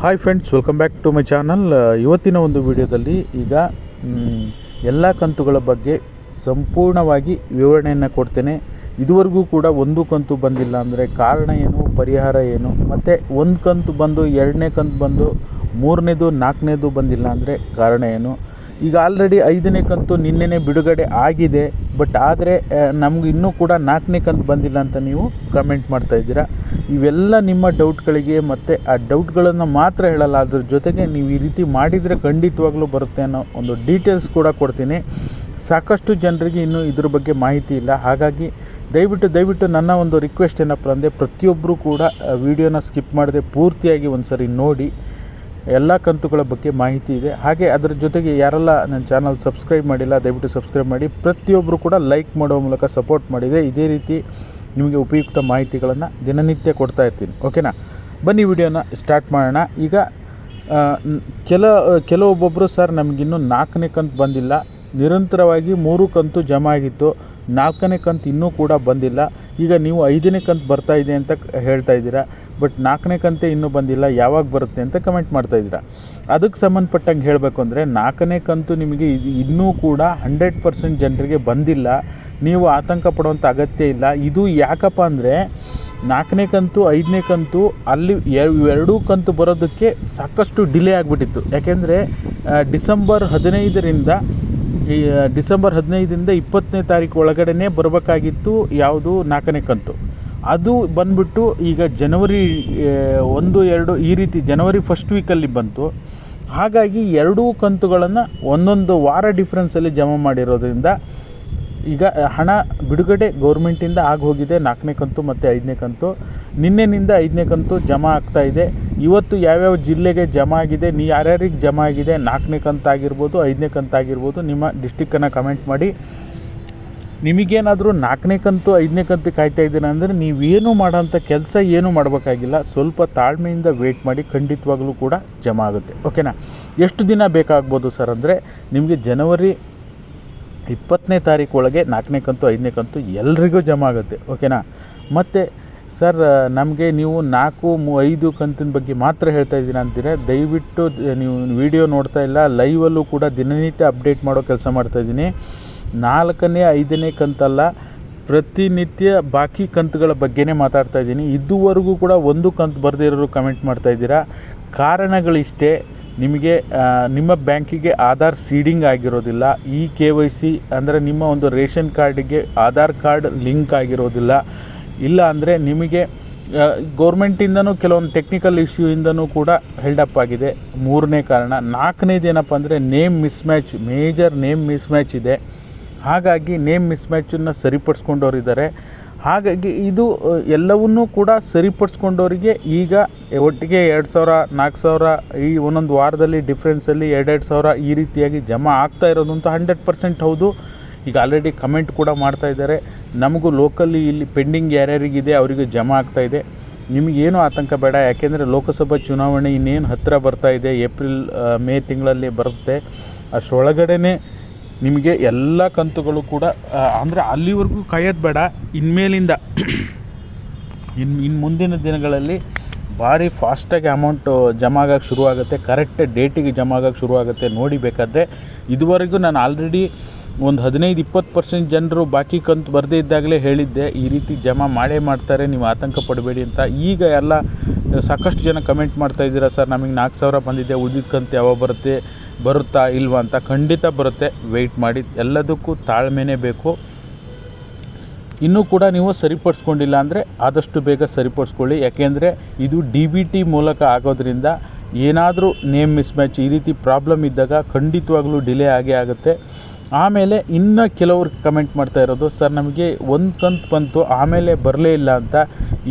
Hi friends welcome back to my channel ಇವತ್ತಿನ ಒಂದು ವಿಡಿಯೋದಲ್ಲಿ ಈಗ ಎಲ್ಲ ಕಂತುಗಳ ಬಗ್ಗೆ ಸಂಪೂರ್ಣವಾಗಿ ವಿವರಣೆಯನ್ನು ಕೊಡ್ತೇನೆ. ಇದುವರೆಗೂ ಕೂಡ ಒಂದು ಕಂತು ಬಂದಿಲ್ಲ ಅಂದರೆ ಕಾರಣ ಏನು, ಪರಿಹಾರ ಏನು, ಮತ್ತು ಒಂದು ಕಂತು ಬಂದು, ಎರಡನೇ ಕಂತು ಬಂದು, ಮೂರನೇದು, ನಾಲ್ಕನೇದು ಬಂದಿಲ್ಲ ಅಂದರೆ ಕಾರಣ ಏನು? ಈಗ ಆಲ್ರೆಡಿ ಐದನೇ ಕಂತು ನಿನ್ನೆನೇ ಬಿಡುಗಡೆ ಆಗಿದೆ ಬಟ್ ಆದರೆ ನಮ್ಗೆ ಇನ್ನೂ ಕೂಡ ನಾಲ್ಕನೇ ಕಂತು ಬಂದಿಲ್ಲ ಅಂತ ನೀವು ಕಮೆಂಟ್ ಮಾಡ್ತಾ ಇದ್ದೀರಾ. ಇವೆಲ್ಲ ನಿಮ್ಮ ಡೌಟ್ಗಳಿಗೆ ಮತ್ತು ಆ ಡೌಟ್ಗಳನ್ನು ಮಾತ್ರ ಹೇಳಲ್ಲ, ಅದ್ರ ಜೊತೆಗೆ ನೀವು ಈ ರೀತಿ ಮಾಡಿದರೆ ಖಂಡಿತವಾಗ್ಲೂ ಬರುತ್ತೆ ಅನ್ನೋ ಒಂದು ಡೀಟೇಲ್ಸ್ ಕೂಡ ಕೊಡ್ತೀನಿ. ಸಾಕಷ್ಟು ಜನರಿಗೆ ಇನ್ನೂ ಇದ್ರ ಬಗ್ಗೆ ಮಾಹಿತಿ ಇಲ್ಲ. ಹಾಗಾಗಿ ದಯವಿಟ್ಟು ದಯವಿಟ್ಟು ನನ್ನ ಒಂದು ರಿಕ್ವೆಸ್ಟ್ ಏನಪ್ಪ ಅಂದರೆ ಪ್ರತಿಯೊಬ್ಬರೂ ಕೂಡ ವಿಡಿಯೋನ ಸ್ಕಿಪ್ ಮಾಡದೆ ಪೂರ್ತಿಯಾಗಿ ಒಂದು ಸರಿ ನೋಡಿ. ಎಲ್ಲ ಕಂತುಗಳ ಬಗ್ಗೆ ಮಾಹಿತಿ ಇದೆ. ಹಾಗೆ ಅದರ ಜೊತೆಗೆ ಯಾರೆಲ್ಲ ನನ್ನ ಚಾನಲ್ ಸಬ್ಸ್ಕ್ರೈಬ್ ಮಾಡಿಲ್ಲ, ದಯವಿಟ್ಟು ಸಬ್ಸ್ಕ್ರೈಬ್ ಮಾಡಿ. ಪ್ರತಿಯೊಬ್ಬರು ಕೂಡ ಲೈಕ್ ಮಾಡೋ ಮೂಲಕ ಸಪೋರ್ಟ್ ಮಾಡಿದೆ ಇದೇ ರೀತಿ ನಿಮಗೆ ಉಪಯುಕ್ತ ಮಾಹಿತಿಗಳನ್ನು ದಿನನಿತ್ಯ ಕೊಡ್ತಾ ಇರ್ತೀನಿ. ಓಕೆನಾ ಬನ್ನಿ ವಿಡಿಯೋನ ಸ್ಟಾರ್ಟ್ ಮಾಡೋಣ. ಈಗ ಕೆಲ ಕೆಲವೊಬ್ಬೊಬ್ಬರು ಸರ್ ನಮಗಿನ್ನೂ ನಾಲ್ಕನೇ ಕಂತು ಬಂದಿಲ್ಲ. ನಿರಂತರವಾಗಿ ಮೂರು ಕಂತು ಜಮಾ ಆಗಿತ್ತು. ನಾಲ್ಕನೇ ಕಂತು ಇನ್ನೂ ಕೂಡ ಬಂದಿಲ್ಲ. ಈಗ ನೀವು ಐದನೇ ಕಂತು ಬರ್ತಾ ಇದೆ ಅಂತ ಹೇಳ್ತಾ ಇದ್ದೀರಾ. ಬಟ್ ನಾಲ್ಕನೇ ಕಂತೆ ಇನ್ನೂ ಬಂದಿಲ್ಲ, ಯಾವಾಗ ಬರುತ್ತೆ ಅಂತ ಕಮೆಂಟ್ ಮಾಡ್ತಾ ಇದ್ದೀರಾ. ಅದಕ್ಕೆ ಸಂಬಂಧಪಟ್ಟಂಗೆ ಹೇಳಬೇಕು ಅಂದರೆ ನಾಲ್ಕನೇ ಕಂತು ನಿಮಗೆ ಇನ್ನೂ ಕೂಡ ಹಂಡ್ರೆಡ್ ಪರ್ಸೆಂಟ್ ಜನರಿಗೆ ಬಂದಿಲ್ಲ, ನೀವು ಆತಂಕ ಪಡುವಂಥ ಅಗತ್ಯ ಇಲ್ಲ. ಇದು ಯಾಕಪ್ಪ ಅಂದರೆ ನಾಲ್ಕನೇ ಕಂತು, ಐದನೇ ಕಂತು, ಅಲ್ಲಿ ಎರಡೂ ಕಂತು ಬರೋದಕ್ಕೆ ಸಾಕಷ್ಟು ಡಿಲೇ ಆಗಿಬಿಟ್ಟಿತ್ತು. ಯಾಕೆಂದರೆ ಡಿಸೆಂಬರ್ ಹದಿನೈದರಿಂದ, ಈ ಡಿಸೆಂಬರ್ ಹದಿನೈದರಿಂದ ಇಪ್ಪತ್ತನೇ ತಾರೀಕು ಒಳಗಡೆನೇ ಬರಬೇಕಾಗಿತ್ತು ಯಾವುದು ನಾಲ್ಕನೇ ಕಂತು. ಅದು ಬಂದ್ಬಿಟ್ಟು ಈಗ ಜನವರಿ ಒಂದು, ಎರಡು ಈ ರೀತಿ ಜನವರಿ ಫಸ್ಟ್ ವೀಕಲ್ಲಿ ಬಂತು. ಹಾಗಾಗಿ ಎರಡೂ ಕಂತುಗಳನ್ನು ಒಂದೊಂದು ವಾರ ಡಿಫ್ರೆನ್ಸಲ್ಲಿ ಜಮಾ ಮಾಡಿರೋದ್ರಿಂದ ಈಗ ಹಣ ಬಿಡುಗಡೆ ಗೌರ್ಮೆಂಟಿಂದ ಆಗಿ ಹೋಗಿದೆ. ನಾಲ್ಕನೇ ಕಂತು ಮತ್ತು ಐದನೇ ಕಂತು. ನಿನ್ನೆನಿಂದ ಐದನೇ ಕಂತು ಜಮಾ ಆಗ್ತಾ ಇದೆ. ಇವತ್ತು ಯಾವ್ಯಾವ ಜಿಲ್ಲೆಗೆ ಜಮಾ ಆಗಿದೆ, ನೀ ಯಾರ್ಯಾರಿಗೆ ಜಮಾ ಆಗಿದೆ, ನಾಲ್ಕನೇ ಕಂತು ಆಗಿರ್ಬೋದು ಐದನೇ ಕಂತು ಆಗಿರ್ಬೋದು ನಿಮ್ಮ ಡಿಸ್ಟಿಕ್ಕನ್ನು ಕಮೆಂಟ್ ಮಾಡಿ. ನಿಮಗೇನಾದರೂ ನಾಲ್ಕನೇ ಕಂತು, ಐದನೇ ಕಂತು ಕಾಯ್ತಾ ಇದ್ದೀರಾ ಅಂದರೆ ನೀವೇನು ಮಾಡೋಂಥ ಕೆಲಸ ಏನೂ ಮಾಡಬೇಕಾಗಿಲ್ಲ. ಸ್ವಲ್ಪ ತಾಳ್ಮೆಯಿಂದ ವೆಯ್ಟ್ ಮಾಡಿ ಖಂಡಿತವಾಗಲೂ ಕೂಡ ಜಮಾ ಆಗುತ್ತೆ. ಓಕೆನಾ ಎಷ್ಟು ದಿನ ಬೇಕಾಗ್ಬೋದು ಸರ್ ಅಂದರೆ ನಿಮಗೆ ಜನವರಿ ಇಪ್ಪತ್ತನೇ ತಾರೀಕು ಒಳಗೆ ನಾಲ್ಕನೇ ಕಂತು, ಐದನೇ ಕಂತು ಎಲ್ರಿಗೂ ಜಮಾ ಆಗುತ್ತೆ. ಓಕೆನಾ ಮತ್ತು ಸರ್, ನಮಗೆ ನೀವು ನಾಲ್ಕು, ಮೂ, ಐದು ಕಂತಿನ ಬಗ್ಗೆ ಮಾತ್ರ ಹೇಳ್ತಾ ಇದ್ದೀನಿ ಅಂತೀರ? ದಯವಿಟ್ಟು ನೀವು ವಿಡಿಯೋ ನೋಡ್ತಾ ಇಲ್ಲ ಲೈವಲ್ಲೂ ಕೂಡ ದಿನನಿತ್ಯ ಅಪ್ಡೇಟ್ ಮಾಡೋ ಕೆಲಸ ಮಾಡ್ತಾಯಿದ್ದೀನಿ ನಾಲ್ಕನೇ, ಐದನೇ ಕಂತಲ್ಲ. ಪ್ರತಿನಿತ್ಯ ಬಾಕಿ ಕಂತುಗಳ ಬಗ್ಗೆನೇ ಮಾತಾಡ್ತಾ ಇದ್ದೀನಿ. ಇದುವರೆಗೂ ಕೂಡ ಒಂದು ಕಂತು ಬರೆದಿರೋರು ಕಮೆಂಟ್ ಮಾಡ್ತಾ ಇದ್ದೀರಾ? ಕಾರಣಗಳಿಷ್ಟೇ ನಿಮಗೆ ನಿಮ್ಮ ಬ್ಯಾಂಕಿಗೆ ಆಧಾರ್ ಸೀಡಿಂಗ್ ಆಗಿರೋದಿಲ್ಲ. ಇ ಕೆ ವೈ ಸಿ ಅಂದರೆ ನಿಮ್ಮ ಒಂದು ರೇಷನ್ ಕಾರ್ಡಿಗೆ ಆಧಾರ್ ಕಾರ್ಡ್ ಲಿಂಕ್ ಆಗಿರೋದಿಲ್ಲ. ಇಲ್ಲ ಅಂದರೆ ನಿಮಗೆ ಗೌರ್ಮೆಂಟಿಂದನೂ ಕೆಲವೊಂದು ಟೆಕ್ನಿಕಲ್ ಇಶ್ಯೂಯಿಂದನೂ ಕೂಡ ಹೆಲ್ಡಪ್ ಆಗಿದೆ. ಮೂರನೇ ಕಾರಣ ನಾಲ್ಕನೇದು ಏನಪ್ಪ ಅಂದರೆ name mismatch, major name mismatch ಇದೆ. ಹಾಗಾಗಿ ನೇಮ್ ಮಿಸ್ಮ್ಯಾಚನ್ನು ಸರಿಪಡಿಸ್ಕೊಂಡವರಿದ್ದಾರೆ. ಹಾಗಾಗಿ ಇದು ಎಲ್ಲವನ್ನೂ ಕೂಡ ಸರಿಪಡಿಸ್ಕೊಂಡವರಿಗೆ ಈಗ ಒಟ್ಟಿಗೆ ಎರಡು ಸಾವಿರ, ನಾಲ್ಕು ಸಾವಿರ, ಈ ಒಂದೊಂದು ವಾರದಲ್ಲಿ ಡಿಫ್ರೆನ್ಸಲ್ಲಿ ಎರಡೆರಡು ಸಾವಿರ ಈ ರೀತಿಯಾಗಿ ಜಮಾ ಆಗ್ತಾ ಇರೋದು ಅಂತ ಹಂಡ್ರೆಡ್ ಪರ್ಸೆಂಟ್ ಹೌದು. ಈಗ ಆಲ್ರೆಡಿ ಕಮೆಂಟ್ ಕೂಡ ಮಾಡ್ತಾ ಇದ್ದಾರೆ. ನಮಗೂ ಲೋಕಲ್ಲಿ ಇಲ್ಲಿ ಪೆಂಡಿಂಗ್ ಯಾರ್ಯಾರಿಗಿದೆ ಅವರಿಗೆ ಜಮಾ ಆಗ್ತಾ ಇದೆ. ನಿಮಗೇನು ಆತಂಕ ಬೇಡ, ಯಾಕೆಂದರೆ ಲೋಕಸಭಾ ಚುನಾವಣೆ ಇನ್ನೇನು ಹತ್ತಿರ ಬರ್ತಾ ಇದೆ, ಏಪ್ರಿಲ್ ಮೇ ತಿಂಗಳಲ್ಲಿ ಬರುತ್ತೆ. ಅಷ್ಟರೊಳಗಡೆ ನಿಮಗೆ ಎಲ್ಲ ಕಂತುಗಳು ಕೂಡ ಅಂದರೆ ಅಲ್ಲಿವರೆಗೂ ಕಾಯೋದು ಬೇಡ. ಇನ್ಮೇಲಿಂದ ಇನ್ನು ಇನ್ನು ಮುಂದಿನ ದಿನಗಳಲ್ಲಿ ಭಾರಿ ಫಾಸ್ಟಾಗಿ ಅಮೌಂಟು ಜಮಾ ಆಗೋಕ್ಕೆ ಶುರುವಾಗುತ್ತೆ. ಕರೆಕ್ಟ್ ಡೇಟಿಗೆ ಜಮಾ ಆಗೋಕ್ಕೆ ಶುರುವಾಗುತ್ತೆ ನೋಡಿ ಬೇಕಾದರೆ. ಇದುವರೆಗೂ ನಾನು ಆಲ್ರೆಡಿ ಒಂದು ಹದಿನೈದು, ಇಪ್ಪತ್ತು ಪರ್ಸೆಂಟ್ ಜನರು ಬಾಕಿ ಕಂತು ಬರದೇ ಇದ್ದಾಗಲೇ ಹೇಳಿದ್ದೆ, ಈ ರೀತಿ ಜಮಾ ಮಾಡೇ ಮಾಡ್ತಾರೆ, ನೀವು ಆತಂಕ ಪಡಬೇಡಿ ಅಂತ. ಈಗ ಎಲ್ಲ ಸಾಕಷ್ಟು ಜನ ಕಮೆಂಟ್ ಮಾಡ್ತಾ ಇದ್ದೀರಾ, ಸರ್, ನಮಗೆ ನಾಲ್ಕು ಸಾವಿರ ಬಂದಿದೆ ಉಳಿದ ಕಂತು ಯಾವಾಗ ಬರುತ್ತೆ? ಬರುತ್ತಾ ಇಲ್ವಾ ಅಂತ ಖಂಡಿತ ಬರುತ್ತೆ. ವೆಯ್ಟ್ ಮಾಡಿ. ಎಲ್ಲದಕ್ಕೂ ತಾಳ್ಮೆನೇ ಬೇಕು. ಇನ್ನೂ ಕೂಡ ನೀವು ಸರಿಪಡಿಸ್ಕೊಂಡಿಲ್ಲ ಅಂದರೆ ಆದಷ್ಟು ಬೇಗ ಸರಿಪಡಿಸ್ಕೊಳ್ಳಿ. ಯಾಕೆಂದರೆ ಇದು ಡಿ ಬಿ ಟಿ ಮೂಲಕ ಆಗೋದ್ರಿಂದ ಏನಾದರೂ ನೇಮ್ ಮಿಸ್ಮ್ಯಾಚ್ ಈ ರೀತಿ ಪ್ರಾಬ್ಲಮ್ ಇದ್ದಾಗ ಖಂಡಿತವಾಗಲೂ ಡಿಲೇ ಆಗೇ ಆಗುತ್ತೆ. ಆಮೇಲೆ ಇನ್ನು ಕೆಲವರು ಕಮೆಂಟ್ ಮಾಡ್ತಾ ಇರೋದು, ಸರ್, ನಮಗೆ ಒಂದು ಕಂತು ಬಂತು, ಆಮೇಲೆ ಬರಲೇ ಇಲ್ಲ ಅಂತ.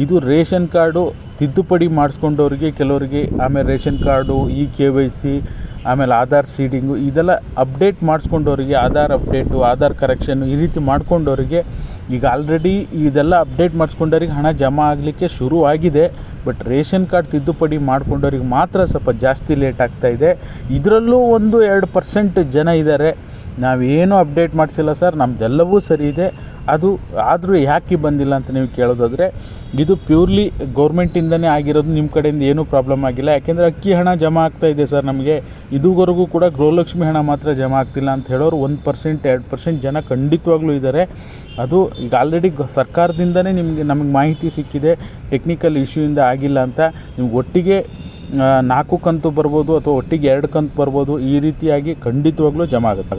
ಇದು ರೇಷನ್ ಕಾರ್ಡು ತಿದ್ದುಪಡಿ ಮಾಡಿಸ್ಕೊಂಡವ್ರಿಗೆ, ಕೆಲವರಿಗೆ, ಆಮೇಲೆ ration card E K Y C ಆಮೇಲೆ ಆಧಾರ್ ಸೀಡಿಂಗು ಇದೆಲ್ಲ ಅಪ್ಡೇಟ್ ಮಾಡಿಸ್ಕೊಂಡವ್ರಿಗೆ ಆಧಾರ್ ಅಪ್ಡೇಟು, ಆಧಾರ್ ಕರೆಕ್ಷನ್ನು ಈ ರೀತಿ ಮಾಡ್ಕೊಂಡವರಿಗೆ ಈಗ ಆಲ್ರೆಡಿ ಇದೆಲ್ಲ ಅಪ್ಡೇಟ್ ಮಾಡಿಸ್ಕೊಂಡವ್ರಿಗೆ ಹಣ ಜಮಾ ಆಗಲಿಕ್ಕೆ ಶುರು ಆಗಿದೆ. ಬಟ್ ರೇಷನ್ ಕಾರ್ಡ್ ತಿದ್ದುಪಡಿ ಮಾಡ್ಕೊಂಡವ್ರಿಗೆ ಮಾತ್ರ ಸ್ವಲ್ಪ ಜಾಸ್ತಿ ಲೇಟ್ ಆಗ್ತಾ ಇದೆ. ಇದರಲ್ಲೂ ಒಂದು ಎರಡು ಪರ್ಸೆಂಟ್ ಜನ ಇದ್ದಾರೆ ನಾವೇನು ಅಪ್ಡೇಟ್ ಮಾಡಿಸಿಲ್ಲ ಸರ್. ನಮ್ಮದೆಲ್ಲವೂ ಸರಿ ಇದೆ. ಅದು ಆದರೂ ಯಾಕೆ ಬಂದಿಲ್ಲ ಅಂತ ನೀವು ಕೇಳೋದಾದರೆ, ಇದು ಪ್ಯೂರ್ಲಿ ಗೌರ್ಮೆಂಟಿಂದನೇ ಆಗಿರೋದು ನಿಮ್ಮ ಕಡೆಯಿಂದ ಏನೂ ಪ್ರಾಬ್ಲಮ್ ಆಗಿಲ್ಲ. ಯಾಕೆಂದರೆ ಅಕ್ಕಿ ಹಣ ಜಮಾ ಆಗ್ತಾ ಇದೆ ಸರ್ ನಮಗೆ. ಇದುವರೆಗೂ ಕೂಡ ಗೃಹಲಕ್ಷ್ಮಿ ಹಣ ಮಾತ್ರ ಜಮಾ ಆಗ್ತಿಲ್ಲ ಅಂತ ಹೇಳೋರು ಒಂದು ಪರ್ಸೆಂಟ್ ಎರಡು ಪರ್ಸೆಂಟ್ ಜನ ಖಂಡಿತವಾಗ್ಲೂ ಇದ್ದಾರೆ. ಅದು ಈಗ ಆಲ್ರೆಡಿ ಸರ್ಕಾರದಿಂದನೇ ನಿಮಗೆ, ನಮಗೆ ಮಾಹಿತಿ ಸಿಕ್ಕಿದೆ. ಟೆಕ್ನಿಕಲ್ ಇಶ್ಯೂಯಿಂದ ಆಗಿಲ್ಲ ಅಂತ. ನಿಮ್ಗೆ ಒಟ್ಟಿಗೆ ನಾಲ್ಕು ಕಂತು ಬರ್ಬೋದು ಅಥವಾ ಒಟ್ಟಿಗೆ ಎರಡು ಕಂತು ಬರ್ಬೋದು, ಈ ರೀತಿಯಾಗಿ ಖಂಡಿತವಾಗ್ಲೂ ಜಮಾ ಆಗುತ್ತೆ.